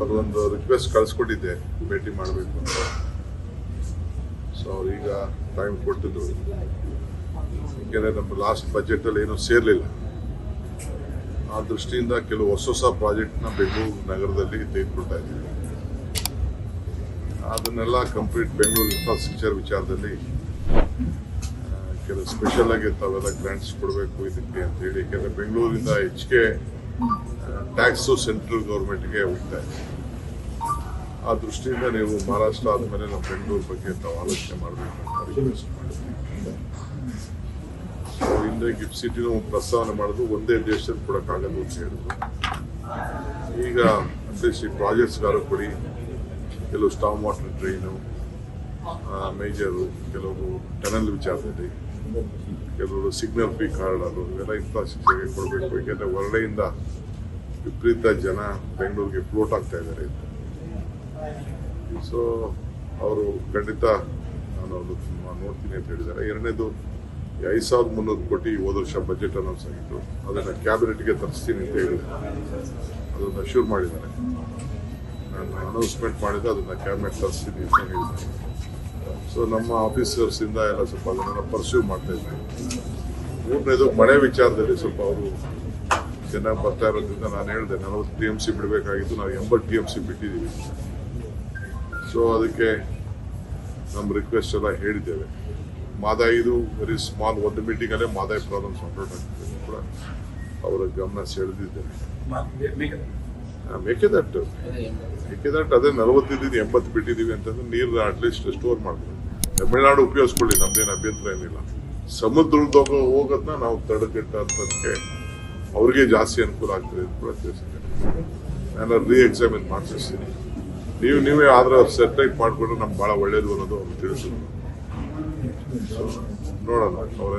ಅವ್ರೊಂದು request ಕಳಿಸ್ಕೊಟ್ಟಿದ್ದೆ, ಭೇಟಿ ಮಾಡಬೇಕು ಅಂತ. ಸೊ ಅವ್ರೀಗ ಟೈಮ್ ಕೊಟ್ಟಿದ್ರು ಏಕೆಂದರೆ ನಮ್ಮ ಲಾಸ್ಟ್ ಬಜೆಟಲ್ಲಿ ಏನೂ ಸೇರಲಿಲ್ಲ. ಆ ದೃಷ್ಟಿಯಿಂದ ಕೆಲವು ಹೊಸ ಹೊಸ ಪ್ರಾಜೆಕ್ಟ್ನ ಬೆಂಗಳೂರು ನಗರದಲ್ಲಿ ತೆಗೆದುಕೊಳ್ತಾ ಇದ್ದೀವಿ. ಅದನ್ನೆಲ್ಲ ಕಂಪ್ಲೀಟ್ ಬೆಂಗಳೂರು ಇನ್ಫ್ರಾಸ್ಟ್ರಕ್ಚರ್ ವಿಚಾರದಲ್ಲಿ ಕೆಲವು ಸ್ಪೆಷಲ್ ಆಗಿ ತಾವೆಲ್ಲ ಗ್ರಾಂಟ್ಸ್ ಕೊಡಬೇಕು ಇದಕ್ಕೆ ಅಂತ ಹೇಳಿ. ಯಾಕೆಂದರೆ ಬೆಂಗಳೂರಿಂದ ಹೆಚ್ಚಿಗೆ ಟ್ಯಾಕ್ಸು ಸೆಂಟ್ರಲ್ ಗೌರ್ಮೆಂಟ್ಗೆ ಹೋಗ್ತಾ ಇದೆ ಆ ದೃಷ್ಟಿಯಿಂದ ನೀವು ಮಹಾರಾಷ್ಟ್ರ ಆದಮೇಲೆ ನಮ್ಮ ಬೆಂಗಳೂರು ಬಗ್ಗೆ ತಾವು ಆಲೋಚನೆ ಮಾಡಬೇಕು ಅಂತ ಹಿಂದೆ ಗಿಫ್ಟ್ ಸಿಟಿನೂ ಪ್ರಸ್ತಾವನೆ ಮಾಡೋದು ಒಂದೇ ದೇಶದಲ್ಲಿ ಕೊಡೋಕ್ಕಾಗಲ್ಲ ಅಂತ ಹೇಳಿದ್ರು. ಈಗ ಅಟ್ಲೀಸ್ಟ್ ಈ ಪ್ರಾಜೆಕ್ಟ್ಸ್ಗಾರು ಕೊಡಿ, ಕೆಲವು ಸ್ಟಾಮ್ ವಾಟರ್ ಡ್ರೈನು ಮೇಜರು ಕೆಲವರು ಟನಲ್ ವಿಚಾರದಲ್ಲಿ ಕೆಲವರು ಸಿಗ್ನಲ್ ಫ್ರೀ ಅದು, ಇವೆಲ್ಲ ಇನ್ಫ್ರಾಸ್ಟ್ರಕ್ಚರ್ಗೆ ಕೊಡಬೇಕು. ಏಕೆಂದರೆ ಹೊರಡೆಯಿಂದ ವಿಪರೀತ ಜನ ಬೆಂಗಳೂರಿಗೆ ಫ್ಲೋಟ್ ಆಗ್ತಾ ಇದ್ದಾರೆ. ಸೊ ಅವರು ಖಂಡಿತ ನಾನು ನೋಡ್ತೀನಿ ಅಂತ ಹೇಳಿದ್ದಾರೆ. ಎರಡನೇದು ಐದು ಸಾವಿರದ ಮುನ್ನೂರು ಕೋಟಿ ಹೋದ ವರ್ಷ ಬಜೆಟ್ ಅನೌನ್ಸ್ ಆಗಿತ್ತು ಅದನ್ನು ಕ್ಯಾಬಿನೆಟ್ಗೆ ತರಿಸ್ತೀನಿ ಅಂತ ಹೇಳಿ ಅದನ್ನು ಅಶ್ಯೂರ್ ಮಾಡಿದ್ದಾರೆ. ನಾನು ಅನೌನ್ಸ್ಮೆಂಟ್ ಮಾಡಿದ್ದು ಅದನ್ನು ಕ್ಯಾಬಿನೆಟ್ ತರಿಸ್ತೀನಿ ಅಂತ ಹೇಳಿದ್ದಾರೆ. ಸೊ ನಮ್ಮ ಆಫೀಸರ್ಸಿಂದ ಎಲ್ಲ ಸ್ವಲ್ಪ ಅದನ್ನೆಲ್ಲ ಪರ್ಸ್ಯೂ ಮಾಡ್ತಾ ಇದ್ದಾರೆ. ಮೂರನೇದು ಮಳೆ ವಿಚಾರದಲ್ಲಿ ಸ್ವಲ್ಪ ಅವರು ಚೆನ್ನಾಗಿ ಬರ್ತಾ ಇರೋದ್ರಿಂದ ನಾನು ಹೇಳಿದೆ, ನಲವತ್ತು ಟಿ ಎಂ ಸಿ ಬಿಡಬೇಕಾಗಿತ್ತು, ನಾವು ಎಂಬತ್ತು ಟಿ ಎಂ ಸಿ ಬಿಟ್ಟಿದ್ದೀವಿ. ಸೊ ಅದಕ್ಕೆ ನಮ್ಮ ರಿಕ್ವೆಸ್ಟ್ ಎಲ್ಲ ಹೇಳಿದ್ದೇವೆ. ಮಾದಾಯಿದು ವೆರಿ ಸ್ಮಾಲ್ ಒಂದು ಮೀಟಿಂಗಲ್ಲೇ ಮಾದಾಯಿ ಪ್ರಾಬ್ಲಮ್ ಸಾರ್ಟ್ ಆಗ್ತದೆ ಕೂಡ ಅವರ ಗಮನ ಸೆಳೆದಿದ್ದೇನೆ ಮೆಕೆ ದಟ್ ಅದೇ ನಲವತ್ತಿದ್ದು ಎಂಬತ್ತು ಬಿಟ್ಟಿದ್ದೀವಿ ಅಂತಂದ್ರೆ ನೀರು ಅಟ್ಲೀಸ್ಟ್ ಸ್ಟೋರ್ ಮಾಡ್ತೀವಿ ತಮಿಳ್ನಾಡು ಉಪಯೋಗಿಸ್ಕೊಳ್ಳಿ, ನಮ್ದೇನು ಅಭ್ಯಂತರ ಏನಿಲ್ಲ. ಸಮುದ್ರದ ಹೋಗೋದನ್ನ ನಾವು ತಡೆಗಟ್ಟಂತದಕ್ಕೆ ಅವ್ರಿಗೆ ಜಾಸ್ತಿ ಅನುಕೂಲ ಆಗ್ತದೆ ಅಂತ ಕೂಡ ತಿಳಿಸಿದ್ದೇನೆ ನಾನು ರೀ ಎಕ್ಸಾಮಿನ್ ಮಾಡಿಸ್ತೀನಿ ನೀವು ನೀವೇ ಆದ್ರೆ ಸೆಟ್ಲೈಟ್ ಮಾಡಿಕೊಂಡ್ರೆ ನಮ್ಗೆ ಭಾಳ ಒಳ್ಳೇದು ಅನ್ನೋದು ಅವ್ರು ತಿಳಿಸಿದ್ರು. ನೋಡೋಣ. ಅವ್ರ